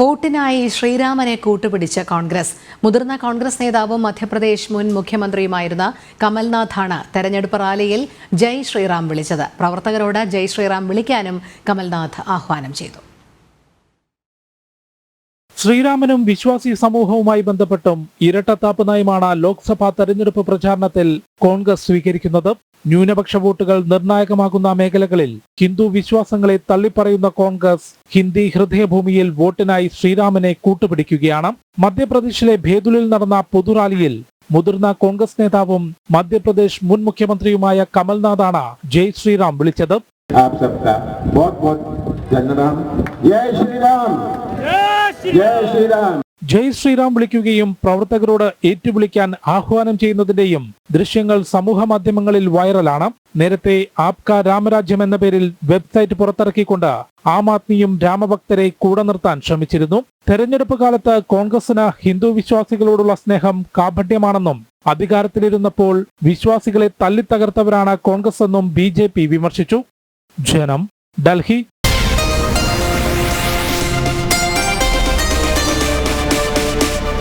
വോട്ടിനായി ശ്രീരാമനെ കൂട്ടുപിടിച്ച കോൺഗ്രസ്. മുതിർന്ന കോൺഗ്രസ് നേതാവും മധ്യപ്രദേശ് മുൻ മുഖ്യമന്ത്രിയുമായിരുന്ന കമൽനാഥാണ് തെരഞ്ഞെടുപ്പ് റാലിയിൽ ജയ് ശ്രീറാം വിളിച്ചത്. പ്രവർത്തകരോട് ജയ് ശ്രീറാം വിളിക്കാനും കമൽനാഥ് ആഹ്വാനം ചെയ്തു. ശ്രീരാമനും വിശ്വാസി സമൂഹവുമായി ബന്ധപ്പെട്ടും ഇരട്ടത്താപ്പ് നയമാണ് ലോക്സഭാ തെരഞ്ഞെടുപ്പ് പ്രചാരണത്തിൽ കോൺഗ്രസ് സ്വീകരിക്കുന്നത്. ന്യൂനപക്ഷ വോട്ടുകൾ നിർണായകമാകുന്ന മേഖലകളിൽ ഹിന്ദു വിശ്വാസങ്ങളെ തള്ളിപ്പറയുന്ന കോൺഗ്രസ് ഹിന്ദി ഹൃദയഭൂമിയിൽ വോട്ടിനായി ശ്രീരാമനെ കൂട്ടുപിടിക്കുകയാണ്. മധ്യപ്രദേശിലെ ഭേദുലിൽ നടന്ന പൊതുറാലിയിൽ മുതിർന്ന കോൺഗ്രസ് നേതാവും മധ്യപ്രദേശ് മുൻ മുഖ്യമന്ത്രിയുമായ കമൽനാഥാണ് ജയ് ശ്രീറാം വിളിച്ചത്. ജയ് ശ്രീറാം ജയ് ശ്രീറാം ജയ് ശ്രീറാം വിളിക്കുകയും പ്രവർത്തകരോട് ഏറ്റുവിളിക്കാൻ ആഹ്വാനം ചെയ്യുന്നതിന്റെയും ദൃശ്യങ്ങൾ സമൂഹ മാധ്യമങ്ങളിൽ വൈറലാണ്. നേരത്തെ ആപ്ക രാമരാജ്യം എന്ന പേരിൽ വെബ്സൈറ്റ് പുറത്തിറക്കിക്കൊണ്ട് ആം ആദ്മിയും രാമഭക്തരെ കൂടെ നിർത്താൻ ശ്രമിച്ചിരുന്നു. തെരഞ്ഞെടുപ്പ് കാലത്ത് കോൺഗ്രസിന് ഹിന്ദു വിശ്വാസികളോടുള്ള സ്നേഹം കാപഠ്യമാണെന്നും അധികാരത്തിലിരുന്നപ്പോൾ വിശ്വാസികളെ തല്ലിത്തകർത്തവരാണ് കോൺഗ്രസ് എന്നും ബി വിമർശിച്ചു. ജനം ഡൽഹി